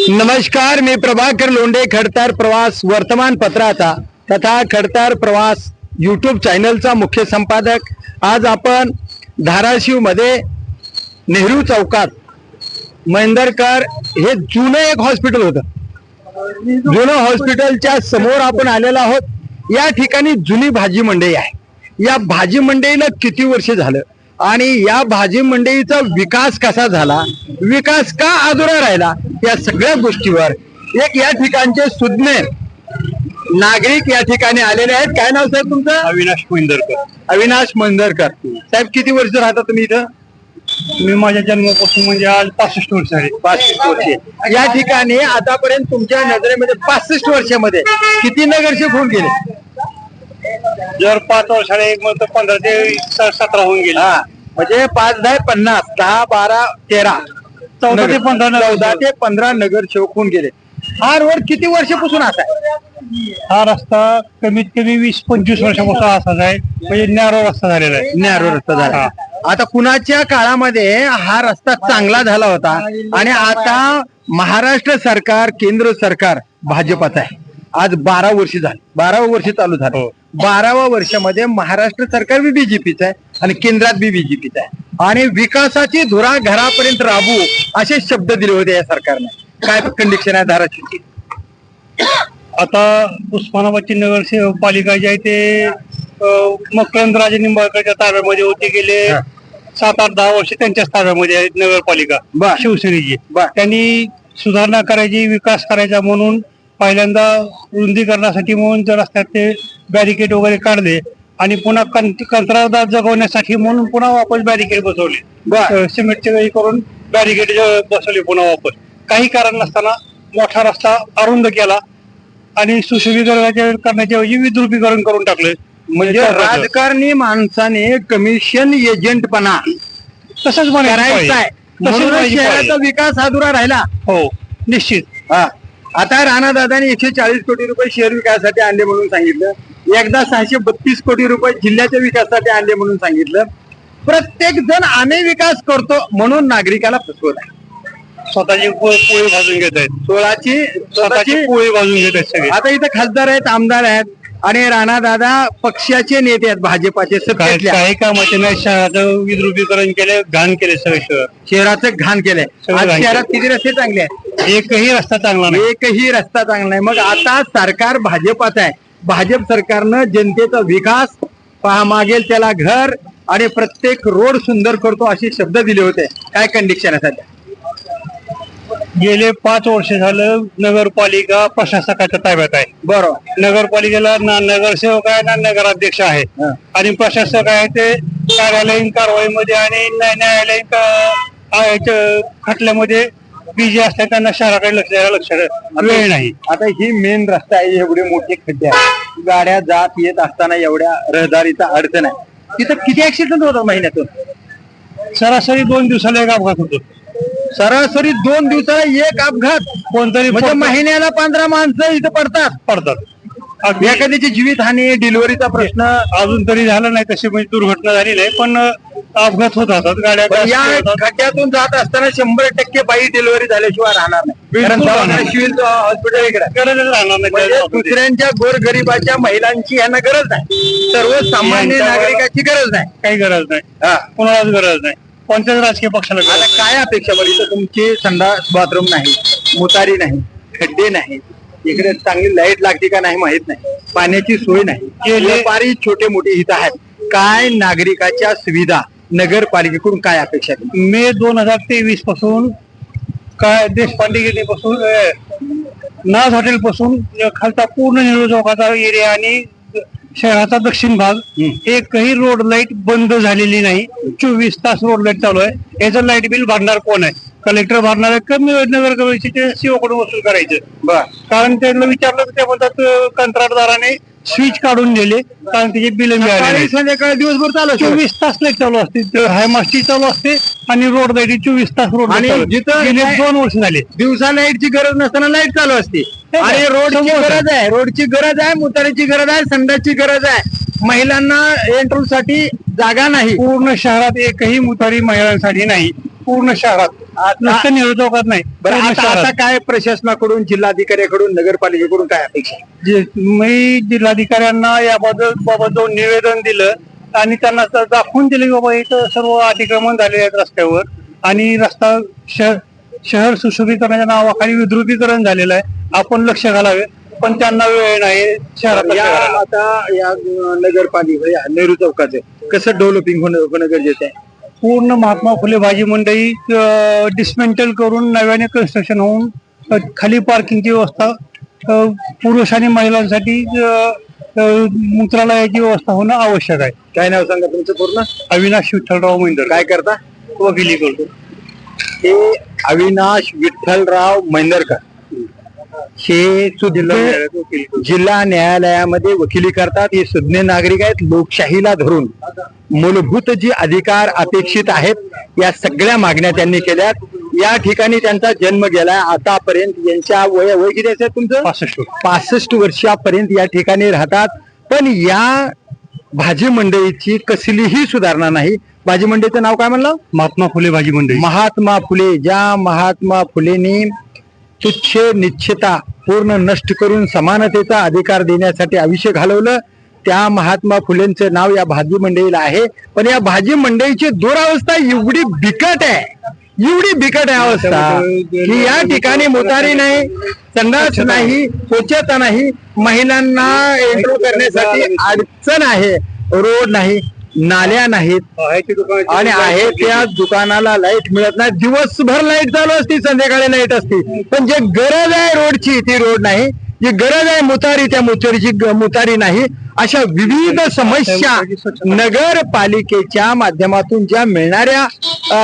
नमस्कार मी प्रभाकर लोंढे खडतार प्रवास वर्तमानपत्राचा तथा खडतार प्रवास यूट्यूब चॅनलचा मुख्य संपादक. आज आपण धाराशिवमध्ये नेहरू चौकात महेंदरकर हे जुनं एक हॉस्पिटल होतं. जुनं हॉस्पिटलच्या समोर आपण आलेलो आहोत. या ठिकाणी जुनी भाजी मंडई आहे. या भाजी मंडईला किती वर्ष झालं? आणि या भाजी मंडईचा विकास कसा झाला? विकास का अधुरा राहिला? या सगळ्या गोष्टीवर एक या ठिकाणचे सुज्ञ नागरिक या ठिकाणी आलेले आहेत. काय नाव साहेब तुमचं? अविनाश कुंदरकर अविनाश मंदरकर. साहेब किती वर्ष राहता तुम्ही इथं? मी माझ्या जन्मापासून म्हणजे आज पासष्ट वर्ष आहे. पासष्ट वर्षे. या ठिकाणी आतापर्यंत तुमच्या नजरेमध्ये पासष्ट वर्षामध्ये किती नगरसेवक होऊन गेले? जर पाच वर्षाला एक म्हणतो पंधरा ते सतरा होऊन गेले. हा. म्हणजे पाच दहा पन्नास दहा बारा तेरा. चौदा ते पंधरा नगर- चौदा ते पंधरा नगरसेवक होऊन गेले. हा रोड किती वर्षापासून असा आहे? हा रस्ता कमीत कमी वीस पंचवीस वर्षापासून असाच आहे. म्हणजे नॅरो रस्ता झालेला आहे. नॅरो रस्ता झाला आता कुणाच्या काळामध्ये हा रस्ता चांगला झाला होता? आणि आता महाराष्ट्र सरकार केंद्र सरकार भाजपाचं आहे. आज बारा वर्ष झाली. बारावं वर्ष चालू झालं. हो. बाराव्या वर्षामध्ये महाराष्ट्र सरकार बी बीजेपीचं आहे. आणि केंद्रात बी बीजेपीचं आहे आणि विकासाची धुरा घरापर्यंत राबवू असे शब्द दिले होते या सरकारने काय कंडिशन आहे धाराशिवची आता उस्मानाबादची नगरसेवक पालिका जी आहे ते अं, मकरंद राजे निंबाळकरच्या ताब्यामध्ये होते गेले. सात आठ दहा वर्ष त्यांच्याच ताब्यामध्ये आहे नगरपालिका. शिवसेनेची. त्यांनी सुधारणा करायची विकास करायचा म्हणून पहिल्यांदा रुंदीकरणासाठी म्हणून त्या रस्त्यात ते बॅरिकेड वगैरे काढले आणि पुन्हा कंत्राटदार जगवण्यासाठी म्हणून पुन्हा वापस बॅरिकेड बसवले. सिमेंटचे काही करून बॅरिकेड बसवले पुन्हा वापस. काही कारण नसताना मोठा रस्ता अरुंद केला आणि सुशोभीकरणाच्या करण्याच्या ऐवजी विद्रुपीकरण करून टाकले. म्हणजे राजकारणी माणसाने कमिशन एजंटपणा तसंच म्हणायचं करायचा पाहिजे. आहे. तसंच म्हणूनच म्हणायचं शहराचा. विकास अधुरा राहिला. हो निश्चित. हा. आता राणा दादाने एकशे चाळीस कोटी रुपये शहर विकासासाठी आणले म्हणून सांगितलं. एकदा सहाशे बत्तीस कोटी रुपये जिल्ह्याच्या विकासासाठी आणले म्हणून सांगितलं. प्रत्येक जण आम्ही विकास करतो म्हणून नागरिकाला फसवत आहे. स्वतःची पोळी भाजून घेत आहेत. सोळाची स्वतःची पोळी भाजून घेत आहेत सगळे. आता इथं खासदार आहेत आमदार आहेत आणि राणा दादा पक्षाचे नेते आहेत भाजपाचे काही कामाचे नाही शहराचं विद्रुपीकरण केले घाण केले सगळे शहर. शहराचं घाण केलंय. शहरात किती रस्ते चांगले आहेत? एकही रस्ता चांगला नाही. एकही रस्ता चांगला नाही. मग आता सरकार भाजपाचं आहे. भाजप सरकारनं जनतेचा विकास पहा मागेल त्याला घर आणि प्रत्येक रोड सुंदर करतो असे शब्द दिले होते. काय कंडिशन आहे सध्या? गेले पाच वर्ष झालं नगरपालिका प्रशासकाच्या ताब्यात आहे. बरोबर. नगरपालिकेला ना नगरसेवक आहे ना नगराध्यक्ष आहे. आणि प्रशासक आहे ते कार्यालयीन कारवाईमध्ये आणि न्याय- न्यायालयीन खटल्यामध्ये बिजी असतात त्यांना शहराकडे लक्ष द्यायला लक्ष वेळ नाही. आता ही मेन रस्ता आहे एवढे मोठे खड्डे आहेत गाड्या जात येत असताना एवढ्या रहदारीचा अडचण आहे. तिथं किती ऍक्सिडेंट होतात महिन्यातून? सरासरी दोन दिवसाला एक अपघात होतो. सरासरी दोन दिवसाला एक अपघात. कोणतरी म्हणजे महिन्याला पंधरा माणसं इथं पडतात. पडतात. एखाद्याची जीवितहानी डिलिव्हरीचा प्रश्न अजून तरी झालं नाही तशी म्हणजे दुर्घटना झालेली आहे पण अपघात होत राहतात गाड्या पण या. खड्ड्यातून जात असताना शंभर टक्के बाई डिलिव्हरी झाल्याशिवाय राहणार नाही कारण बिलकुल दवाखाना राहणार. शिवील हॉस्पिटल इकडे आहे. गरजच राहणार नाही म्हणजे त्या बाबतीत. दुसऱ्यांच्या गोरगरिबाच्या महिलांची यांना गरज नाही सर्वसामान्य यांच्या- नागरिकाची गरज नाही काही गरज नाही हा. कोणालाच गरज नाही कोणत्याच राजकीय पक्षाला गरज आता काय अपेक्षा बरं इथं तुमची संडास बाथरूम नाही मुतारी नाही खड्डे नाही इकडे चांगली लाइट लागते का नाही माहीत नाही. पाण्याची सोय नाही. व्यापारी छोटे मोठे इथं आहेत. काय नागरिकाच्या सुविधा नगरपालिकेकडून काय अपेक्षा आहे? मे दोन हजार तेवीसपासून काय देशपांडे पासून नाज हॉटेल पासून खालचा पूर्ण नेहरू चौकाचा एरिया आणि शहराचा दक्षिण भाग एकही रोड लाइट बंद झालेली नाही. चोवीस तास रोड लाइट चालू आहे. याचं लाइट बिल भरणार कोण आहे? कलेक्टर भरणार आहे कमी नगर कमिटीचे सीओकडून वसूल करायचं. बर. कारण त्यांना विचारलं तर ते म्हणतात अं, कंत्राटदाराने स्विच काढून दिले कारण त्याचे बिल मिळाले सकाळी नाही. संध्याकाळी दिवसभर चालू असतं. चोवीस तास लाइट चालू असते. हायमास्टी चालू असते आणि रोड लाइट चोवीस तास रोड आणि जिथं काय- दोन वर्ष झाले. दिवसा लाईटची गरज नसताना लाइट चालू असते? आणि रोडची समोर. गरज आहे. रोडची गरज आहे मुतारीची गरज आहे संडासची गरज आहे. महिलांना एंट्रोलसाठी जागा नाही. पूर्ण शहरात एकही मुतारी महिलांसाठी नाही. पूर्ण शहरात. नुसतं नेहरू चौकात नाही. बरं आता काय प्रशासनाकडून जिल्हाधिकाऱ्याकडून नगरपालिकेकडून काय अपेक्षा आहे? जे मी जिल्हाधिकाऱ्यांना याबद्दल बाबत जाऊन निवेदन दिलं आणि त्यांना दा- दाखवून दिलं की बाबा इथं सर्व अतिक्रमण झाले आहेत रस्त्यावर आणि रस्ता शहर शहर सुशोभीकरणाच्या नावाखाली विद्रुपीकरण झालेलं आहे. आपण लक्ष घालावे पण त्यांना वेळ नाही शहरात लक्ष या घालायला. आता या अं, नगरपालिका या नेहरू चौकाचं कसं डेव्हलपिंग होणं होणं गरजेचं आहे? पूर्ण महात्मा फुले भाजी मंडई डिस्मेंटल करून नव्याने कन्स्ट्रक्शन होऊन खाली पार्किंगची व्यवस्था पुरुष आणि महिलांसाठी मूत्रालयाची व्यवस्था होणं आवश्यक आहे. काय नाव सांगा तुमचं पूर्ण? अविनाश विठ्ठलराव महिंदर काय करता? वकिली करतो. हे अविनाश विठ्ठलराव मैंदरकर. हे जिल्हा न्यायालयामध्ये वकिली करतात. हे सुज्ञ नागरिक आहेत लोकशाहीला धरून. मूलभूत जे अधिकार अपेक्षित आहेत या सगळ्या मागण्या त्यांनी केल्यात. या ठिकाणी त्यांचा जन्म गेलाय. आतापर्यंत यांच्या वय वय किती असेल तुमचं? पासष्ट पासष्ट वर्षापर्यंत या ठिकाणी राहतात. पण या भाजी मंडईची कसलीही सुधारणा नाही. भाजी मंडईचं नाव काय म्हणलं? महात्मा फुले भाजी मंडई. महात्मा फुले. ज्या महात्मा फुलेंनी तुच्छ निश्चिता पूर्ण नष्ट करून समानतेचा अधिकार देण्यासाठी आयुष्य घालवलं. त्या महात्मा फुलेंचं नाव या भाजी मंडईला आहे. पण या भाजी मंडईची दुरावस्था एवढी बिकट आहे. एवढी बिकट आहे अवस्था की या ठिकाणी मोतारी नाही संडास नाही स्वच्छता नाही. महिलांना एंट्रो करण्यासाठी अडचण आहे. रोड नाही. नाल्या नाहीत. आणि आहे त्या दुकानाला लाइट मिळत नाही. दिवसभर लाइट चालू असती संध्याकाळी लाइट असती. पण जे गरज आहे रोडची ती रोड नाही. जी गरज आहे मुतारी त्या मुतारीची मुतारी नाही. अशा विविध समस्या नगरपालिकेच्या माध्यमातून ज्या मिळणाऱ्या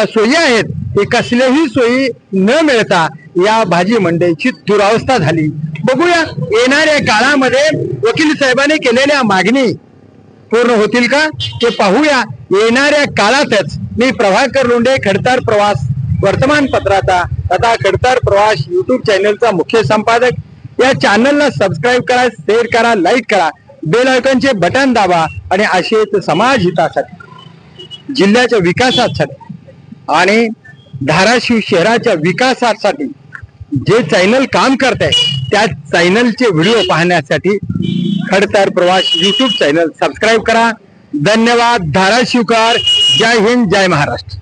सोयी आहेत ते कसल्याही सोयी न मिळता या भाजी मंडईची दुरावस्था झाली. बघूया येणाऱ्या काळामध्ये वकील साहेबांनी केलेल्या मागणी पूर्ण होतील का? ते पाहूया. येणाऱ्या काळातच मी प्रभाकर लोंढे खडतार प्रवास वर्तमानपत्राचा तथा खडतार प्रवास युट्यूब चॅनलचा मुख्य संपादक. या चॅनलला सबस्क्राईब करा शेअर करा लाईक करा. बेल आयकॉनचे बटन दाबा आणि असेच समाज हितासाठी जिल्ह्याच्या विकासासाठी आणि धाराशिव शहराच्या विकासासाठी जे चॅनल काम करत आहे त्या चॅनलचे व्हिडिओ पाहण्यासाठी खडतर प्रवास युट्यूब चॅनल सबस्क्राईब करा. धन्यवाद. धाराशिवकार. जय हिंद. जय महाराष्ट्र.